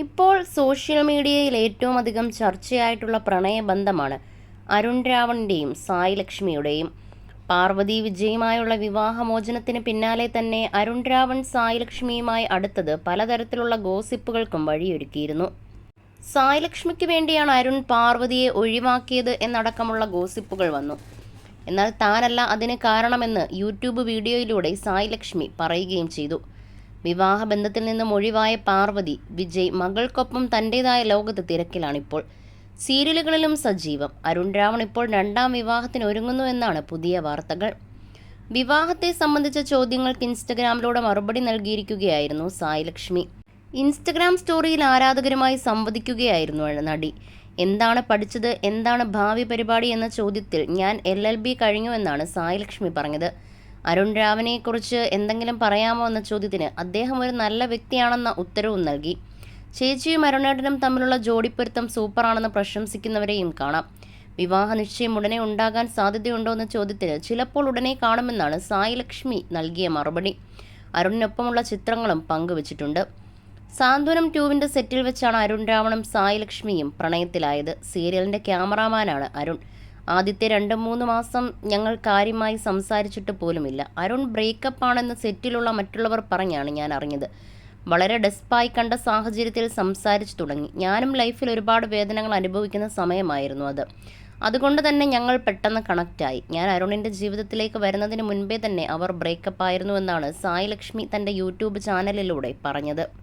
ഇപ്പോൾ സോഷ്യൽ മീഡിയയിൽ ഏറ്റവും അധികം ചർച്ചയായിട്ടുള്ള പ്രണയബന്ധമാണ് അരുൺ രാവണിന്റെയും സായി ലക്ഷ്മിയുടെയും. പാർവതി വിജയുമായുള്ള വിവാഹമോചനത്തിന് പിന്നാലെ തന്നെ അരുൺ രാവൺ സായി ലക്ഷ്മിയുമായി അടുത്തത് പലതരത്തിലുള്ള ഗോസിപ്പുകൾക്കും വഴിയൊരുക്കിയിരുന്നു. സായി ലക്ഷ്മിക്ക് വേണ്ടിയാണ് അരുൺ പാർവതിയെ ഒഴിവാക്കിയത് എന്നടക്കമുള്ള ഗോസിപ്പുകൾ വന്നു. എന്നാൽ താനല്ല അതിന് കാരണമെന്ന് യൂട്യൂബ് വീഡിയോയിലൂടെ സായി ലക്ഷ്മി പറയുകയും ചെയ്തു. വിവാഹബന്ധത്തിൽ നിന്നും ഒഴിവായ പാർവതി വിജയ് മകൾക്കൊപ്പം തന്റെതായ ലോകത്ത് തിരക്കിലാണിപ്പോൾ. സീരിയലുകളിലും സജീവം. അരുൺ രാവൺ ഇപ്പോൾ രണ്ടാം വിവാഹത്തിന് ഒരുങ്ങുന്നു എന്നാണ് പുതിയ വാർത്തകൾ. വിവാഹത്തെ സംബന്ധിച്ച ചോദ്യങ്ങൾക്ക് ഇൻസ്റ്റഗ്രാമിലൂടെ മറുപടി നൽകിയിരിക്കുകയായിരുന്നു സായിലക്ഷ്മി. ഇൻസ്റ്റഗ്രാം സ്റ്റോറിയിൽ ആരാധകരുമായി സംവദിക്കുകയായിരുന്നു നടി. എന്താണ് പഠിച്ചത്? എന്താണ് ഭാവി പരിപാടി എന്ന ചോദ്യത്തിൽ ഞാൻ എൽ എൽ ബി കഴിഞ്ഞു എന്നാണ് സായിലക്ഷ്മി പറഞ്ഞത്. അരുൺ രാവിനെക്കുറിച്ച് എന്തെങ്കിലും പറയാമോ എന്ന ചോദ്യത്തിന് അദ്ദേഹം ഒരു നല്ല വ്യക്തിയാണെന്ന ഉത്തരവും നൽകി. ചേച്ചിയും അരുണേട്ടനും തമ്മിലുള്ള ജോഡിപ്പൊരുത്തം സൂപ്പറാണെന്ന് പ്രശംസിക്കുന്നവരെയും കാണാം. വിവാഹ നിശ്ചയം ഉടനെ ഉണ്ടാകാൻ സാധ്യതയുണ്ടോ എന്ന ചോദ്യത്തിന് ചിലപ്പോൾ ഉടനെ കാണുമെന്നാണ് സായി ലക്ഷ്മി നൽകിയ മറുപടി. അരുണിനൊപ്പമുള്ള ചിത്രങ്ങളും പങ്കുവച്ചിട്ടുണ്ട്. സാന്ത്വനം ട്യൂവിന്റെ സെറ്റിൽ വെച്ചാണ് അരുൺ രാവണും സായി ലക്ഷ്മിയും പ്രണയത്തിലായത്. സീരിയലിന്റെ ക്യാമറാമാനാണ് അരുൺ. ആദ്യത്തെ രണ്ട് മൂന്ന് മാസം ഞങ്ങൾ കാര്യമായി സംസാരിച്ചിട്ട് പോലുമില്ല. അരുൺ ബ്രേക്കപ്പ് ആണെന്ന് സെറ്റിലുള്ള മറ്റുള്ളവർ പറഞ്ഞാണ് ഞാൻ അറിഞ്ഞത്. വളരെ ഡെസ്പായി കണ്ട സാഹചര്യത്തിൽ സംസാരിച്ചു തുടങ്ങി. ഞാനും ലൈഫിൽ ഒരുപാട് വേദനകൾ അനുഭവിക്കുന്ന സമയമായിരുന്നു അത്. അതുകൊണ്ട് തന്നെ ഞങ്ങൾ പെട്ടെന്ന് കണക്റ്റായി ഞാൻ അരുണിന്റെ ജീവിതത്തിലേക്ക് വരുന്നതിന് മുൻപേ തന്നെ അവർ ബ്രേക്കപ്പ് ആയിരുന്നു എന്നാണ് സായി ലക്ഷ്മി തന്റെ യൂട്യൂബ് ചാനലിലൂടെ പറഞ്ഞത്.